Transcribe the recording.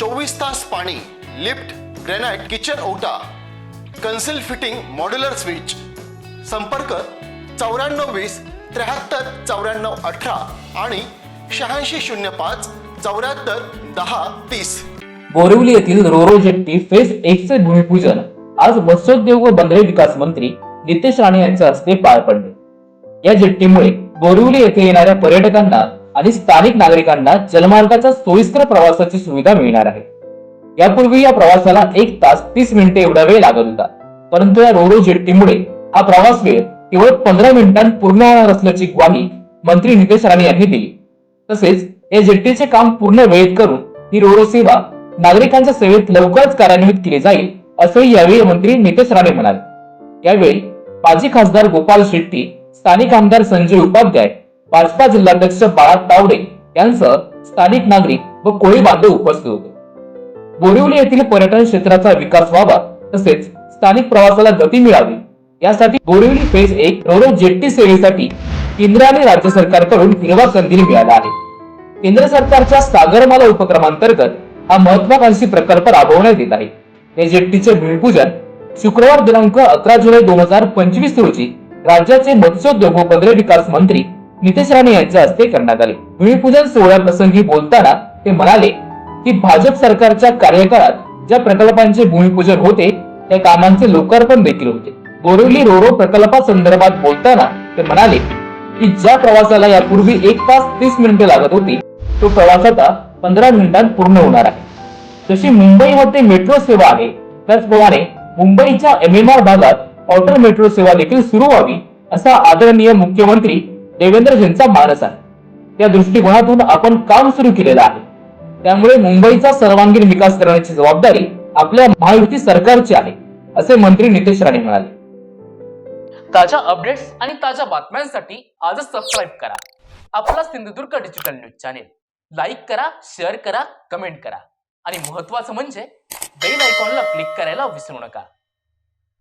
चोवीस तास पाणी लिफ्ट ग्रेनाइट किचन ओटा कन्सिल फिटिंग मॉड्युलर स्विच. संपर्क चौऱ्याण्णव वीस त्र्याहत्तर चौऱ्याण्णव अठरा आणि शहाऐंशी शून्य पाच चौऱ्याहत्तर दहा तीस. बोरिवली येथील रोरो जेट्टी फेज एक चे भूमिपूजन. आज वस्त्रोद्योग व बंदरे विकास मंत्री नितेश राणे यांच्या हस्ते पार पडले. या जेट्टीमुळे बोरिवली येथे येणाऱ्या पर्यटकांना आणि स्थानिक नागरिकांना जलमार्गाच्या सोयीस्कर प्रवासाची सुविधा मिळणार आहे. यापूर्वी या प्रवासाला एक तास तीस मिनिटे एवढा वेळ लागत होता. परंतु या रोडो जेट्टीमुळे हा प्रवास वेळ केवळ पंधरा मिनिटांत पूर्ण होणार असल्याची ग्वाही मंत्री नितेश राणे यांनी दिली. तसेच या जेट्टीचे काम पूर्ण वेळेत करून ही रोडो सेवा नागरिकांच्या सेवेत लवकरच कार्यान्वित केली जाईल असंही यावेळी मंत्री नितेश राणे म्हणाले. यावेळी माजी खासदार गोपाल शेट्टी स्थानिक आमदार संजय उपाध्याय भाजपा जिल्हाध्यक्ष बाळा तावडे यांसह स्थानिक नागरिक व कोळी बांधव उपस्थित होते. बोरिवली येथील पर्यटन क्षेत्राचा विकास व्हावा तसेच स्थानिक प्रवासाला गती मिळावी यासाठी बोरिवली फेज एक रोरो जेट्टी सेवेसाठी केंद्र आणि राज्य सरकारकडून हिरवा कंदील मिळाला आहे. केंद्र सरकारच्या सागरमाला उपक्रमांतर्गत हा महत्वाकांक्षी प्रकल्प राबवण्यात येत आहे. या जेट्टीचे भूमिपूजन शुक्रवार दिनांक अकरा जुलै दोन हजार पंचवीस रोजी राज्याचे मत्स्योद्योग व बंदरे विकास मंत्री नितेश राणे यांच्या हस्ते करण्यात आले भूमिपूजन सोहळ्याप्रसंगी बोलताना ते म्हणाले की भाजप सरकारच्या कार्यकाळात ज्या प्रकल्पांचे भूमिपूजन होते त्या कामांचे लोकार्पण देखील होते. बोरिवली रोरो प्रकल्पासंदर्भात बोलताना ते म्हणाले की ज्या प्रवासाला यापूर्वी एक तास तीस मिनिटे लागत होती तो प्रवास आता पंधरा मिनिटांत पूर्ण होणार आहे. जशी मुंबईमध्ये मेट्रो सेवा आहे त्याचप्रमाणे मुंबईच्या एम एम आर भागात ऑटो मेट्रो सेवा देखील सुरू व्हावी असा आदरणीय मुख्यमंत्री देवेंद्रजींचा मानस आहे. त्या दृष्टिकोनातून आपण काम सुरू केलेलं आहे. त्यामुळे मुंबईचा सर्वांगीण विकास करण्याची जबाबदारी आपल्या महायुती सरकारची आहे असे मंत्री नितेश राणे म्हणाले. ताज्या अपडेट्स आणि ताज्या बातम्यांसाठी आजच सबस्क्राईब करा. आपला Sindhudurg digital news channel like करा शेअर करा कमेंट करा. आणि महत्वाचं म्हणजे बेल आयकॉनला क्लिक करायला विसरू नका.